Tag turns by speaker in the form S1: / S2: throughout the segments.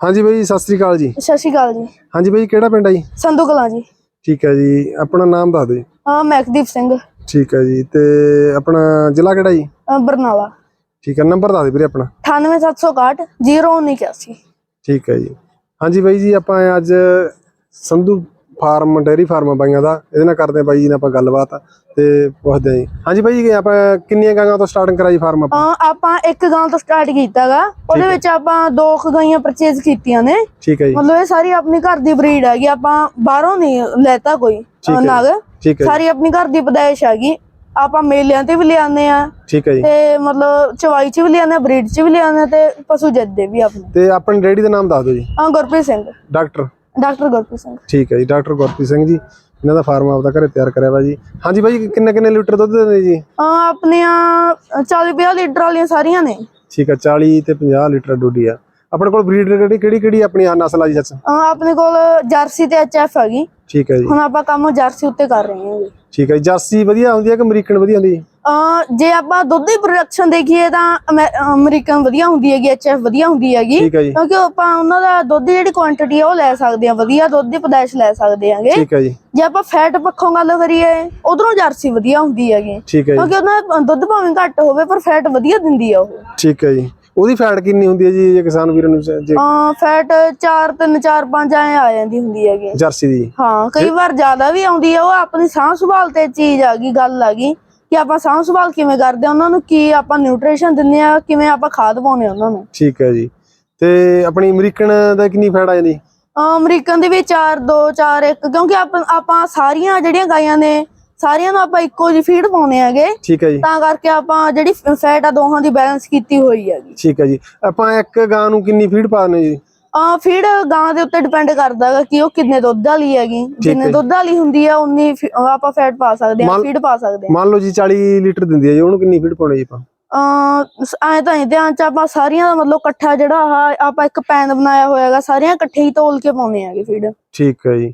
S1: ਹਾਂਜੀ ਬਾਈ ਸਤਿ ਸ੍ਰੀ ਅਕਾਲ ਜੀ।
S2: ਸਤਿ ਸ਼੍ਰੀ ਅਕਾਲ ਜੀ।
S1: ਹਾਂਜੀ ਬਾਈ ਕਿਹੜਾ ਪਿੰਡ ਆ ਜੀ?
S2: ਸੰਧੂ ਕਲਾਂ ਜੀ।
S1: ਠੀਕ ਹੈ ਜੀ ਆਪਣਾ ਨਾਮ ਦੱਸ ਦਿਓ
S2: ਹਾਂ ਮੈਕਦੀਪ ਸਿੰਘ।
S1: ਠੀਕ ਹੈ ਜੀ ਤੇ ਆਪਣਾ ਜ਼ਿਲ੍ਹਾ ਕਿਹੜਾ ਜੀ?
S2: ਅਹ ਬਰਨਾਲਾ।
S1: ਠੀਕ ਹੈ ਨੰਬਰ ਦੱਸ ਦਿਓ ਵੀਰੇ ਆਪਣਾ।
S2: 98761 0981
S1: ਠੀਕ ਹੈ ਜੀ। ਹਾਂਜੀ ਬਾਈ ਜੀ ਆਪਾਂ ਅੱਜ ਸੰਧੂ ਫਾਰਮ ਡੇਰੀ ਫਾਰਮ ਬਾਈਆਂ ਦਾ। ਇਹਦੇ ਨਾਲ ਕਰਦੇ ਆ ਬਾਈ ਜੀ ਨਾਲ ਆਪਾਂ ਗੱਲਬਾਤ ਤੇ ਪੁੱਛਦੇ ਆ ਜੀ। ਹਾਂਜੀ ਬਾਈ ਜੀ ਆਪਾਂ ਕਿੰਨੀਆਂ ਗਾਂਆਂ ਤੋਂ ਸਟਾਰਟਿੰਗ ਕਰਾਈ ਫਾਰਮ ਆਪਾਂ?
S2: ਹਾਂ ਆਪਾਂ ਇੱਕ ਗਾਂ ਤੋਂ ਸਟਾਰਟ ਕੀਤਾਗਾ। ਉਹਦੇ ਵਿੱਚ ਆਪਾਂ ਦੋ ਕੁ ਗਾਈਆਂ ਪਰਚੇਜ਼ ਕੀਤੀਆਂ ਨੇ।
S1: ਠੀਕ ਹੈ ਜੀ।
S2: ਮਤਲਬ ਇਹ ਸਾਰੀ ਆਪਣੀ ਘਰ ਦੀ ਬਰੀਡ ਹੈਗੀ ਆਪਾਂ ਬਾਹਰੋਂ ਨਹੀਂ ਲੈਤਾ ਕੋਈ ਨਗ
S1: ਠੀਕ ਹੈ
S2: ਸਾਰੀ ਆਪਣੀ ਘਰ ਦੀ ਪਦਾਇਸ਼ ਹੈਗੀ। ਆਪਾਂ ਮੇਲਿਆਂ ਤੇ ਵੀ ਲਿਆਉਂਦੇ ਆ
S1: ਠੀਕ ਹੈ ਜੀ।
S2: ਤੇ ਮਤਲਬ ਚਵਾਈ ਚ ਵੀ ਲਿਆਉਂਦੇ ਆ ਬਰੀਡ ਚ ਵੀ ਲਿਆਉਂਦੇ ਆ ਤੇ ਪਸ਼ੂ ਜੱਦੇ ਵੀ ਆਪਣੇ।
S1: ਤੇ ਆਪਣੇ ਡੈਡੀ ਦਾ ਨਾਮ ਦੱਸ ਦਿਓ ਜੀ।
S2: ਹਾਂ ਗੁਰਪ੍ਰੀਤ ਸਿੰਘ।
S1: ਡਾਕਟਰ।
S2: ਡਾਕਟਰ ਗੁਰਪ੍ਰੀਤ ਸਿੰਘ।
S1: ਠੀਕ ਹੈ ਜੀ ਡਾਕਟਰ ਗੁਰਪ੍ਰੀਤ ਸਿੰਘ ਜੀ ਇਹਨਾਂ ਦਾ ਫਾਰਮ ਆਪਦਾ ਘਰੇ ਤਿਆਰ ਕਰਿਆ ਵਾ ਜੀ। ਹਾਂਜੀ ਬਾਈ ਕਿੰਨੇ ਕਿੰਨੇ ਲੀਟਰ ਦੁੱਧ ਦਿੰਦੇ ਜੀ?
S2: ਹਾਂ ਆਪਣੀਆਂ 40 50 ਲੀਟਰ ਵਾਲੀਆਂ ਸਾਰੀਆਂ ਨੇ।
S1: ਠੀਕ ਹੈ 40 ਤੇ 50 ਲੀਟਰ ਡੋਡੀ ਆ। ਆਪਣੇ ਕੋਲ ਬਰੀਡ ਕਿਹੜੀ ਕਿਹੜੀ ਕਿਹੜੀ ਆਪਣੀ ਆ ਨਸਲ ਆ ਜੀ ਸੱਚ?
S2: ਅਹ ਆਪਣੇ ਕੋਲ ਜਰਸੀ ਤੇ ਐਚਐਫ ਹੈਗੀ।
S1: ਠੀਕ ਹੈ ਜੀ।
S2: ਹੁਣ ਆਪਾਂ ਕੰਮ ਜਰਸੀ ਉੱਤੇ ਕਰ ਰਹੇ ਹਾਂ ਜੀ।
S1: ਠੀਕ ਹੈ। ਜਰਸੀ ਵਧੀਆ ਹੁੰਦੀ ਹੈ ਕਿ ਅਮਰੀਕਨ ਵਧੀਆ ਹੁੰਦੀ ਹੈ?
S2: ਅਹ ਜੇ ਆਪਾਂ ਦੁੱਧ ਦੀ ਪ੍ਰੋਡਕਸ਼ਨ ਦੇਖੀਏ ਤਾਂ ਅਮੈ- ਅਮਰੀਕਨ ਵਧੀਆ ਹੁੰਦੀ ਹੈਗੀ ਐਚਐਫ ਵਧੀਆ ਹੁੰਦੀ ਹੈਗੀ।
S1: ਠੀਕ ਹੈ ਜੀ।
S2: ਕਿਉਂਕਿ ਆਪਾਂ ਉਹਨਾਂ ਦਾ ਦੁੱਧ ਦੀ ਜਿਹੜੀ ਕੁਆਂਟੀਟੀ ਆ ਉਹ ਲੈ ਸਕਦੇ ਆ ਵਧੀਆ ਦੁੱਧ ਦੀ ਪਦਾਇਸ਼ ਲੈ ਸਕਦੇ ਆਂਗੇ
S1: ਠੀਕ ਹੈ ਜੀ।
S2: ਜੇ ਆਪਾਂ ਫੈਟ ਪੱਖੋਂ ਗੱਲ ਕਰੀਏ ਉਧਰੋਂ ਜਰਸੀ ਵਧੀਆ ਹੁੰਦੀ ਹੈਗੀ।
S1: ਠੀਕ ਹੈ ਜੀ।
S2: ਕਿਉਂਕਿ ਉਹਨਾਂ ਦੁੱਧ ਭਾਵੇਂ ਘੱਟ ਹੋਵੇ ਪਰ ਫੈਟ ਵਧੀਆ ਦਿੰਦੀ ਆ ਉਹ।
S1: ਠੀਕ ਹੈ ਜੀ। ਉਹਦੀ ਫੈਟ ਕਿੰਨੀ ਹੁੰਦੀ ਹੈ ਜੀ ਜੇ ਕਿਸਾਨ ਵੀਰਾਂ ਨੂੰ ਜ-
S2: ਅਹ ਫੈਟ 4 3 4 5 ਐ ਆ ਜਾਂਦੀ ਹੁੰਦੀ ਹੈਗੀ।
S1: ਜਰਸੀ ਦੀ?
S2: ਹਾਂ ਕਈ ਵਾਰ ਜ਼ਿਆਦਾ ਵੀ ਆਉਂਦੀ ਆ ਉਹ ਆਪਣੀ ਸਾਂਭ ਸੰਭਾਲ ਤੇ ਚੀਜ਼ ਆ ਗਈ ਗੱਲ ਆ ਗਈ ਕਿ ਆਪਾਂ ਸਾਂਭ ਸੰਭਾਲ ਕਿਵੇਂ ਕਰਦੇ ਆ ਉਹਨਾਂ ਨੂੰ ਕੀ ਆਪਾਂ ਨਿਊਟ੍ਰੀਸ਼ਨ ਦਿੰਦੇ ਆ ਕਿਵੇਂ ਆਪਾਂ ਖਾਦ ਪਾਉਂਦੇ ਆ ਉਹਨਾਂ ਨੂੰ।
S1: ਠੀਕ ਹੈ ਜੀ। ਤੇ ਆਪਣੀ ਅਮਰੀਕਨ ਦਾ ਕਿੰਨੀ ਫੈਟ ਆ ਜਾਂਦੀ?
S2: ਅਮਰੀਕਨ ਦੇ ਵੀ 4 2 4 1 ਕਿਉਂਕਿ ਆਪਾਂ ਆਪਾਂ ਸਾਰੀਆਂ ਜਿਹੜੀਆਂ ਗਾਈਆਂ ਨੇ ਸਾਰੀਆਂ ਨੂੰ ਆਪਾਂ ਇੱਕੋ ਜਿਹੀ ਫੀਡ ਪਾਉਂਦੇ ਹੈਗੇ
S1: ਠੀਕ ਹੈ ਜੀ।
S2: ਤਾਂ ਕਰਕੇ ਆਪਾਂ ਜਿਹੜੀ ਫੈਟ ਆ ਦੋਹਾਂ ਦੀ ਬੈਲੈਂਸ ਕੀਤੀ ਹੋਈ ਹੈਗੀ।
S1: ਠੀਕ ਹੈ ਜੀ। ਆਪਾਂ ਇੱਕ ਗਾਂ ਨੂੰ ਕਿੰਨੀ ਫੀਡ ਪਾ ਦਿੰਦੇ ਜੀ?
S2: ਆ ਫੀਡ ਗਾਂ ਦੇ ਉੱਤੇ ਡਿਪੈਂਡ ਕਰਦਾ ਹੈਗਾ ਕਿ ਉਹ ਕਿੰਨੇ ਦੁੱਧ ਵਾਲੀ ਹੈਗੀ। ਜਿੰਨੇ। ਦੁੱਧ ਵਾਲੀ ਹੁੰਦੀ ਆ ਉਨੀ ਆਪਾਂ ਫੈਟ ਪਾ ਸਕਦੇ ਆ ਫੀਡ ਪਾ ਸਕਦੇ ਆ
S1: ਮੰਨ ਲਓ ਜੀ 40 ਲੀਟਰ ਦਿੰਦੀ ਹੈ ਜੀ ਉਹਨੂੰ ਕਿੰਨੀ ਫੀਡ ਪਾਉਣੀ ਜੀ ਆਪਾਂ?
S2: ਐ ਤਾਂ ਧਿਆਨ ਚ ਆਪਾਂ ਸਾਰੀਆਂ ਦਾ ਮਤਲਬ ਇਕੱਠਾ ਜਿਹੜਾ ਆਹ ਆਪਾਂ ਇੱਕ ਪੈਨ ਬਣਾਇਆ ਹੋਇਆ ਹੈਗਾ ਸਾਰੀਆਂ ਇਕੱਠੇ ਹੀ ਤੋਲ ਕੇ ਪਾਉਣੇ ਹੈਗੇ ਫੀਡ
S1: ਠੀਕ ਹੈ ਜੀ।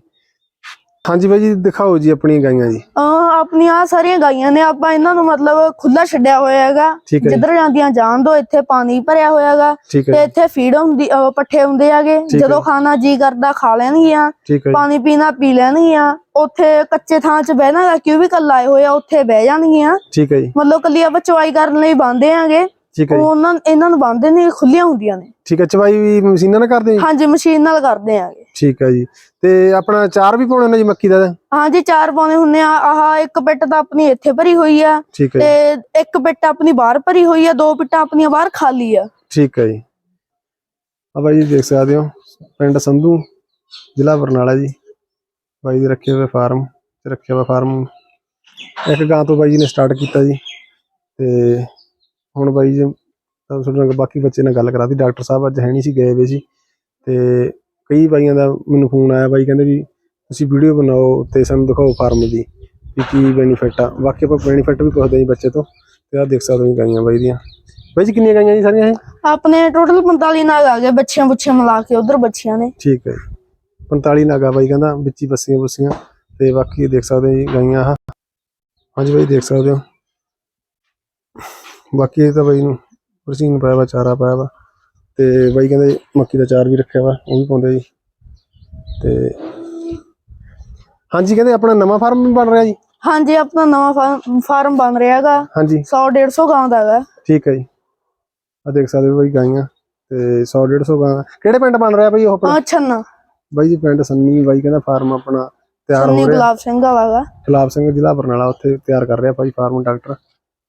S1: ਹਾਂਜੀ ਬਾਈ ਜੀ ਦਿਖਾਓ ਜੀ ਆਪਣੀਆਂ ਗਾਈਆਂ ਜੀ।
S2: ਅਹ ਆਪਣੀਆਂ ਸਾਰੀਆਂ ਗਾਈਆਂ ਨੇ ਆਪਾਂ ਇਹਨਾਂ ਨੂੰ ਮਤਲਬ ਖੁੱਲਾ ਛੱਡਿਆ ਹੋਇਆ ਹੈਗਾ।
S1: ਠੀਕ ਹੈ ਜੀ।
S2: ਜਿੱਧਰ ਜਾਂਦੀਆਂ ਜਾਣ ਦੋ ਇੱਥੇ ਪਾਣੀ ਭਰਿਆ ਹੋਇਆ ਹੈਗਾ।
S1: ਠੀਕ
S2: ਤੇ
S1: ਜੀ।
S2: ਇੱਥੇ ਫੀਡ ਹੁੰਦੀ ਅਹ ਪੱਠੇ ਹੁੰਦੇ ਹੈਗੇ।
S1: ਹੈ।
S2: ਜਦੋਂ ਖਾਣਾ ਜੀ ਕਰਦਾ ਖਾ ਲੈਣਗੀਆਂ।
S1: ਠੀਕ ਹੈ ਜੀ।
S2: ਪਾਣੀ ਪੀਣਾ ਪੀ ਲੈਣਗੀਆਂ। ਉੱਥੇ ਕੱਚੇ ਥਾਂ 'ਚ ਬਹਿਣਾ ਹੈਗਾ ਕਿਉਂ ਵੀ ਕੱਲ ਆਏ ਹੋਏ ਆ ਉੱਥੇ ਬਹਿ ਜਾਣਗੀਆਂ।
S1: ਠੀਕ ਹੈ ਜੀ।
S2: ਮਤਲਬ ਕੱਲੀ ਆਪਾਂ ਚਵਾਈ ਕਰਨ ਲਈ ਬੰਦੇ ਆਂਗੇ
S1: ਠੀਕ ਹੈ ਜੀ।
S2: ਉਹਨਾਂ ਇਹਨਾਂ ਨੂੰ ਬੰਦੇ ਨਹੀਂ ਖੁੱਲੀਆਂ ਹੁੰਦੀਆਂ ਨੇ।
S1: ਠੀਕ ਹੈ ਚਵਾਈ ਵੀ ਮਸ਼ੀਨਾਂ ਨਾਲ ਕਰਦੇ ਜੀ?
S2: ਹਾਂਜੀ ਮਸ਼ੀਨ ਨਾਲ ਕਰਦੇ ਆਂਗੇ।
S1: ਠੀਕ ਹੈ ਜੀ। ਤੇ ਆਪਣਾ ਚਾਰ ਵੀ ਪਾਉਣੇ ਨੇ ਜੀ ਮੱਕੀ ਦਾ?
S2: ਹਾਂਜੀ ਚਾਰ ਪਾਉਣੇ ਹੁੰਨੇ ਆ। ਆਹ ਇੱਕ ਪਿੱਟ ਤਾਂ ਆਪਣੀ ਇੱਥੇ ਭਰੀ ਹੋਈ ਆ।
S1: ਠੀਕ ਹੈ ਜੀ।
S2: ਤੇ ਇੱਕ ਪਿੱਟ ਆਪਣੀ ਬਾਹਰ ਭਰੀ ਹੋਈ ਆ। ਦੋ ਪਿੱਟਾਂ ਆਪਣੀਆਂ ਬਾਹਰ ਖਾਲੀ ਆ।
S1: ਠੀਕ ਹੈ ਜੀ। ਆ ਬਾਈ ਜੀ ਦੇਖ ਸਕਦੇ ਹੋ ਪਿੰਡ ਸੰਧੂ ਜ਼ਿਲ੍ਹਾ ਬਰਨਾਲਾ ਜੀ। ਬਾਈ ਦੇ ਰੱਖੇ ਹੋਏ ਫਾਰਮ ਤੇ ਰੱਖਿਆ ਹੋਇਆ ਫਾਰਮ ਇੱਕ ਗਾਂ ਤੋਂ ਬਾਈ ਜੀ ਨੇ ਸਟਾਰਟ ਕੀਤਾ ਜੀ। ਤੇ ਹੁਣ ਬਾਈ ਜੀ ਤਾਂ ਤੁਹਾਡੇ ਨਾਲ ਬਾਕੀ ਬੱਚੇ ਨਾਲ ਗੱਲ ਕਰਾਤੀ। ਡਾਕਟਰ ਸਾਹਿਬ ਅੱਜ ਹੈ ਨਹੀਂ ਸੀ ਗਏ ਵੇ ਸੀ। ਤੇ ਕਈ ਬਾਈਆਂ ਦਾ ਮੈਨੂੰ ਫੋਨ ਆਇਆ ਬਾਈ ਕਹਿੰਦੇ ਵੀ ਤੁਸੀਂ ਵੀਡੀਓ ਬਣਾਓ ਤੇ ਸਾਨੂੰ ਦਿਖਾਓ ਫਾਰਮ ਦੀ ਵੀ ਕੀ ਬੈਨੀਫਿਟ ਆ। ਬਾਕੀ ਆਪਾਂ ਬੈਨੀਫਿਟ ਵੀ ਪੁੱਛਦੇ ਜੀ ਬੱਚੇ ਤੋਂ ਤੇ ਆ ਦੇਖ ਸਕਦੇ ਹੋ ਗਾਈਆਂ ਬਾਈ ਦੀਆਂ। ਬਾਈ ਜੀ ਕਿੰਨੀਆਂ ਗਾਈਆਂ ਜੀ ਸਾਰੀਆਂ ਇਹ?
S2: ਆਪਣੇ ਟੋਟਲ 45 ਨਾਗ ਆ ਗਏ ਬੱਚਿਆਂ ਬੁੱਚਿਆਂ ਮਿਲਾ ਕੇ ਉਧਰ ਬੱਚਿਆਂ ਨੇ।
S1: ਠੀਕ ਹੈ ਜੀ। 45 ਨਾਗਾ ਬਾਈ ਕਹਿੰਦਾ ਵਿੱਚ ਬੱਸੀਆਂ ਬੁੱਸੀਆਂ। ਤੇ ਬਾਕੀ ਦੇਖ ਸਕਦੇ ਹੋ ਜੀ ਗਾਈਆਂ ਆਹ। ਹਾਂਜੀ ਬਾਈ ਦੇਖ ਸਕਦੇ ਹੋ। ਬਾਕੀ ਇਹ ਤਾਂ ਬਾਈ ਨੂੰ ਪ੍ਰਚੀਨ ਪਾਇਆ ਵਾ ਚਾਰਾ ਪਾਇਆ ਵਾ। ਤੇ ਬਾਈ ਕਹਿੰਦੇ ਮੱਕੀ ਦਾ ਚਾਰ ਵੀ ਰੱਖਿਆ ਵਾ ਉਹ ਵੀ ਪਾਉਂਦੇ ਜੀ। ਤੇ ਹਾਂਜੀ ਕਹਿੰਦੇ ਆਪਣਾ ਨਵਾਂ ਫਾਰਮ ਵੀ ਬਣ ਰਿਹਾ ਜੀ?
S2: ਹਾਂਜੀ ਆਪਣਾ ਨਵਾਂ ਫਾਰਮ- ਬਣ ਰਿਹਾ ਹੈਗਾ।
S1: ਹਾਂਜੀ।
S2: 100 150 ਗਾਂ ਦਾ ਹੈਗਾ।
S1: ਠੀਕ ਹੈ ਜੀ। ਆ ਦੇਖ ਸਕਦੇ ਹੋ ਬਾਈ ਗਾਈਆਂ। ਤੇ 100 150 ਗਾਂ। ਕਿਹੜੇ ਪਿੰਡ ਬਣ ਰਿਹਾ ਬਾਈ ਉਹ ਆਪਣਾ?
S2: ਆ ਛੰਨਾ।
S1: ਬਾਈ ਜੀ ਪਿੰਡ ਸੰਨੀ ਬਾਈ ਕਹਿੰਦਾ ਫਾਰਮ ਆਪਣਾ ਤਿਆਰ ਹੋ ਰਿਹਾ।
S2: ਗੁਲਾਬ ਸਿੰਘ ਵਾਲਾ
S1: ਗੁਲਾਬ ਸਿੰਘ ਜ਼ਿਲ੍ਹਾ ਬਰਨਾਲਾ ਉੱਥੇ ਤਿਆਰ ਕਰ ਰਿਹਾ ਭਾਈ ਫਾਰਮ ਡਾਕਟਰ।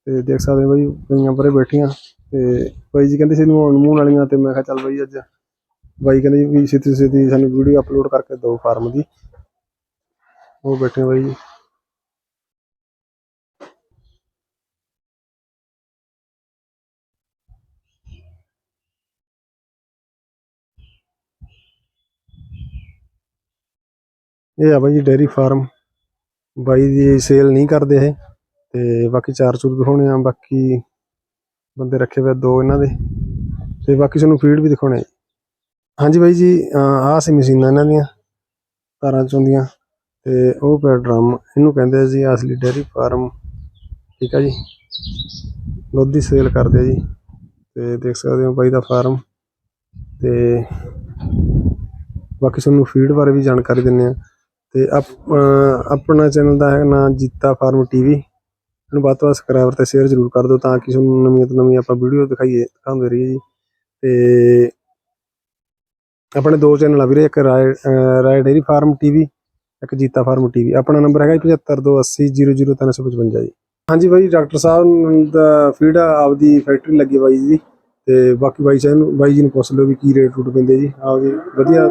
S1: ਤੇ ਦੇਖ ਸਕਦੇ ਹੋ ਬਾਈ ਗਈਆਂ ਪਰੇ ਬੈਠੀਆਂ। ਤੇ ਬਾਈ ਜੀ ਕਹਿੰਦੇ ਸੀ ਨਹਾਉਣ ਮੂੰਹ ਵਾਲੀਆਂ ਤੇ, ਮੈਂ ਕਿਹਾ ਚੱਲ ਬਾਈ ਅੱਜ। ਬਾਈ ਕਹਿੰਦੇ ਜੀ ਵੀ ਛੇਤੀ ਤੋਂ ਛੇਤੀ ਸਾਨੂੰ ਵੀਡੀਓ ਅਪਲੋਡ ਕਰਕੇ ਦਿਓ ਫਾਰਮ ਦੀ। ਉਹ ਬੈਠੇ ਬਾਈ ਜੀ। ਇਹ ਆ ਬਾਈ ਜੀ ਡੇਰੀ ਫਾਰਮ। ਬਾਈ ਦੀ ਸੇਲ ਨਹੀਂ ਕਰਦੇ ਇਹ। ਤੇ ਬਾਕੀ ਚਾਰ ਚੂਰ ਦਿਖਾਉਣੇ ਆ, ਬਾਕੀ ਬੰਦੇ ਰੱਖੇ ਹੋਏ ਦੋ ਇਹਨਾਂ ਦੇ। ਤੇ ਬਾਕੀ ਤੁਹਾਨੂੰ ਫੀਡ ਵੀ ਦਿਖਾਉਣੇ ਹਾਂਜੀ ਬਾਈ ਜੀ ਆਹ ਸੀ ਮਸ਼ੀਨਾਂ ਇਹਨਾਂ ਦੀਆਂ, ਤਾਰਾਂ ਚੋਂਦੀਆਂ ਤੇ ਉਹ ਪਿਆ ਡਰਮ ਇਹਨੂੰ ਕਹਿੰਦੇ ਆ ਜੀ ਅਸਲੀ ਡੇਰੀ ਫਾਰਮ ਠੀਕ ਆ ਜੀ। ਦੁੱਧ ਦੀ ਸੇਲ ਕਰਦੇ ਆ ਜੀ। ਤੇ ਦੇਖ ਸਕਦੇ ਹੋ ਬਾਈ ਦਾ ਫਾਰਮ ਤੇ ਬਾਕੀ ਤੁਹਾਨੂੰ ਫੀਡ ਬਾਰੇ ਵੀ ਜਾਣਕਾਰੀ ਦਿੰਨੇ ਆ। ਤੇ ਆਪਣਾ ਚੈਨਲ ਦਾ ਹੈ ਨਾਂ ਜੀਤਾ ਫਾਰਮ ਟੀਵੀ ਇਹਨੂੰ ਵੱਧ ਤੋਂ ਵੱਧ ਸਬਸਕ੍ਰਾਈਬਰ ਤੇ ਸ਼ੇਅਰ ਜ਼ਰੂਰ ਕਰ ਦਿਓ ਤਾਂ ਕਿ ਤੁਹਾਨੂੰ ਨਵੀਆਂ ਤੋਂ ਨਵੀਆਂ ਆਪਾਂ ਵੀਡੀਓ ਦਿਖਾਈਏ, ਦਿਖਾਉਂਦੇ ਰਹੀਏ ਜੀ। ਤੇ ਆਪਣੇ ਦੋ ਚੈਨਲ ਆ ਵੀਰੇ, ਇੱਕ ਰਾਏ ਅਹ ਡੇਰੀ ਫਾਰਮ ਟੀਵੀ, ਇੱਕ ਜੀਤਾ ਫਾਰਮ ਟੀਵੀ। ਆਪਣਾ ਨੰਬਰ ਹੈਗਾ ਜੀ 7528000355 ਜੀ। ਹਾਂਜੀ ਬਾਈ, ਡਾਕਟਰ ਸਾਹਿਬ ਦਾ ਫੀਡ ਆਪਦੀ ਫੈਕਟਰੀ ਲੱਗੀ ਬਾਈ ਜੀ ਦੀ। ਤੇ ਬਾਕੀ ਬਾਈ ਸਾਹਿਬ ਨੂੰ, ਬਾਈ ਜੀ ਨੂੰ ਪੁੱਛ ਲਓ ਵੀ ਕੀ ਰੇਟ ਰੂਟ ਪੈਂਦੇ ਜੀ। ਆਪਦੀ ਵਧੀਆ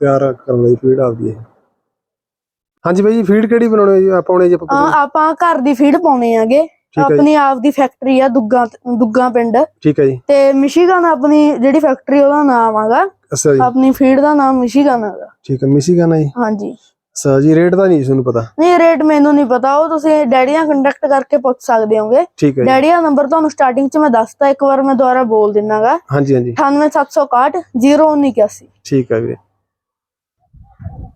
S1: ਤਿਆਰ ਕਰਨ ਲਈ ਫੀਡ ਆਪਦੀ ਇਹ ਹਾਂਜੀ ਬਾਈ ਜੀ ਫੀਡ ਕਿਹੜੀ ਬਣਾਉਣੀ ਹੈ ਜੀ? ਆਪਾਂ ਪਾਉਣੇ ਜੀ ਆਪਾਂ
S2: ਹਾਂ, ਆਪਾਂ ਘਰ ਦੀ ਫੀਡ ਪਾਉਣੇ ਆਗੇ। ਆਪਣੀ ਆਪ ਦੀ ਫੈਕਟਰੀ ਆ ਦੁੱਗਾ ਦੁੱਗਾ ਪਿੰਡ।
S1: ਠੀਕ ਹੈ ਜੀ।
S2: ਤੇ ਮਿਸ਼ੀਗਨ ਆਪਣੀ ਜਿਹੜੀ ਫੈਕਟਰੀ ਉਹਦਾ ਨਾਮ ਆਗਾ।
S1: ਅੱਛਾ ਜੀ।
S2: ਆਪਣੀ ਫੀਡ ਦਾ ਨਾਮ ਮਿਸ਼ੀਗਨ ਹੈਗਾ
S1: ਠੀਕ ਹੈ ਮਿਸ਼ੀਗਨ ਹੈ ਜੀ।
S2: ਹਾਂਜੀ।
S1: ਅੱਛਾ ਜੀ ਰੇਟ ਦਾ ਨਹੀਂ ਤੁਹਾਨੂੰ ਪਤਾ?
S2: ਨਹੀਂ ਰੇਟ ਮੈਨੂੰ ਨਹੀਂ ਪਤਾ। ਉਹ ਤੁਸੀਂ ਡੈਡੀ ਨਾਲ ਕੰਟੈਕਟ ਕਰਕੇ ਪੁੱਛ ਸਕਦੇ ਹੋਗੇ।
S1: ਠੀਕ ਹੈ ਜੀ।
S2: ਡੈਡੀ ਦਾ ਨੰਬਰ ਤੁਹਾਨੂੰ ਸਟਾਰਟਿੰਗ 'ਚ ਮੈਂ ਦੱਸਤਾ ਇੱਕ ਵਾਰ ਮੈਂ ਦੁਬਾਰਾ ਬੋਲ ਦਿੰਨਾਗਾ।
S1: ਹਾਂਜੀ ਹਾਂਜੀ।
S2: 98761 0181
S1: ਠੀਕ ਹੈ ਵੀਰੇ।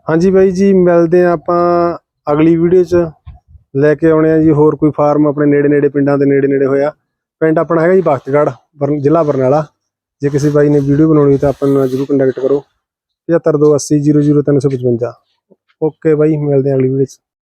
S1: ਹਾਂਜੀ ਬਾਈ ਜੀ, ਮਿਲਦੇ ਆ ਆਪਾਂ ਅਗਲੀ ਵੀਡੀਓ 'ਚ। ਲੈ ਕੇ ਆਉਣੇ ਆ ਜੀ ਹੋਰ ਕੋਈ ਫਾਰਮ ਆਪਣੇ ਨੇੜੇ ਨੇੜੇ ਪਿੰਡਾਂ ਦੇ ਨੇੜੇ ਨੇੜੇ ਹੋਇਆ। ਪਿੰਡ ਆਪਣਾ ਹੈਗਾ ਜੀ ਬਖਤਗੜ੍ਹ, ਬਰਨ- ਜ਼ਿਲ੍ਹਾ ਬਰਨਾਲਾ। ਜੇ ਕਿਸੇ ਬਾਈ ਨੇ ਵੀਡੀਓ ਬਣਾਉਣੀ ਤਾਂ ਆਪਾਂ ਨਾਲ ਜਰੂਰ ਕੰਟੈਕਟ ਕਰੋ। 7528000355 ਓਕੇ ਬਾਈ, ਮਿਲਦੇ ਆ ਅਗਲੀ ਵੀਡੀਓ 'ਚ।